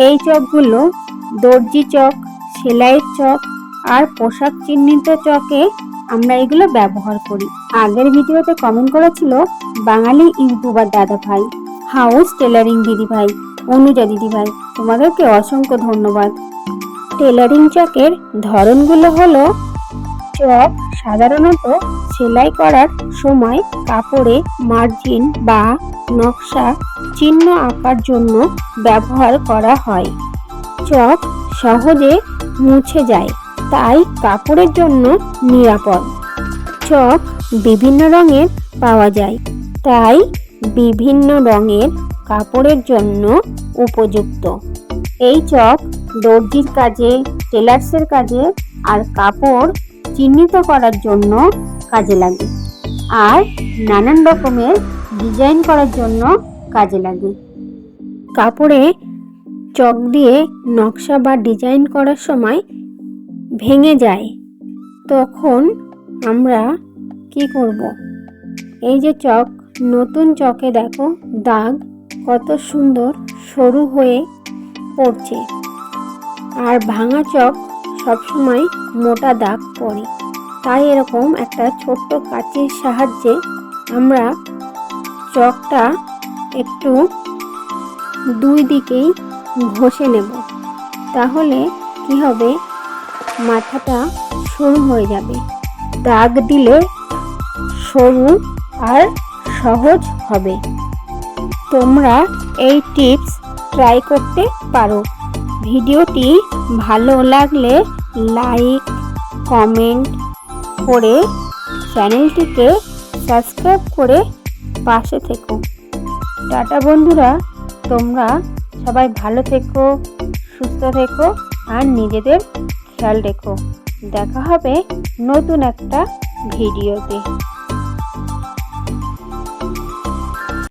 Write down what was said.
এই চকগুলো দর্জি চক সেলাইয়ের চক আর পোশাক চিহ্নিত চকে আমরা এগুলো ব্যবহার করি। আগের ভিডিওতে কমেন্ট করেছিল বাঙালি ইউটিউবার দাদা ভাই হাউস টেলারিং দিদি ভাই, অনুজা দিদি ভাই। তোমাদেরকে অসংখ্য ধন্যবাদ। টেলারিং চকের ধরনগুলো হলো চক সাধারণত সেলাই করার সময় কাপড়ে মার্জিন বা নকশা চিহ্ন আঁকার জন্য ব্যবহার করা হয়। চক সহজে মুছে যায়, তাই কাপড়ের জন্য নিরাপদ। চক বিভিন্ন রঙের পাওয়া যায়, তাই বিভিন্ন রঙের কাপড়ের জন্য উপযুক্ত। এই চক দর্জির কাজে, টেলার্সের কাজে আর কাপড় চিহ্নিত করার জন্য কাজে লাগে। আর নানান রকমের ডিজাইন করার জন্য কাজে লাগে। কাপড়ে চক দিয়ে নকশা বা ডিজাইন করার সময় ভেঙে যায়। তখন আমরা কি করব? এই যে চক, নতুন চকে দেখো, দাগ কত সুন্দর সরু হয়ে পড়ছে। আর ভাঙা চক সবসময় মোটা দাগ পড়ে। তাই এরকম একটা ছোট্ট কাঁচির সাহায্যে আমরা চকটা একটু দুই দিকেই ঘষে নেব। তাহলে কি হবে? মাথাটা সরু হয়ে যাবে। দাগ দিলে সরু আর সহজ হবে। তোমরা এই টিপস ট্রাই করতে পারো। ভিডিওটি ভালো লাগলে লাইক, কমেন্ট করে চ্যানেলটিকে সাবস্ক্রাইব করে পাশে থেকো। টাটা বন্ধুরা, তোমরা সবাই ভালো থেকো, সুস্থ থেকো, আর নিজেদের খেয়াল রেখো। দেখা হবে নতুন একটা ভিডিওতে।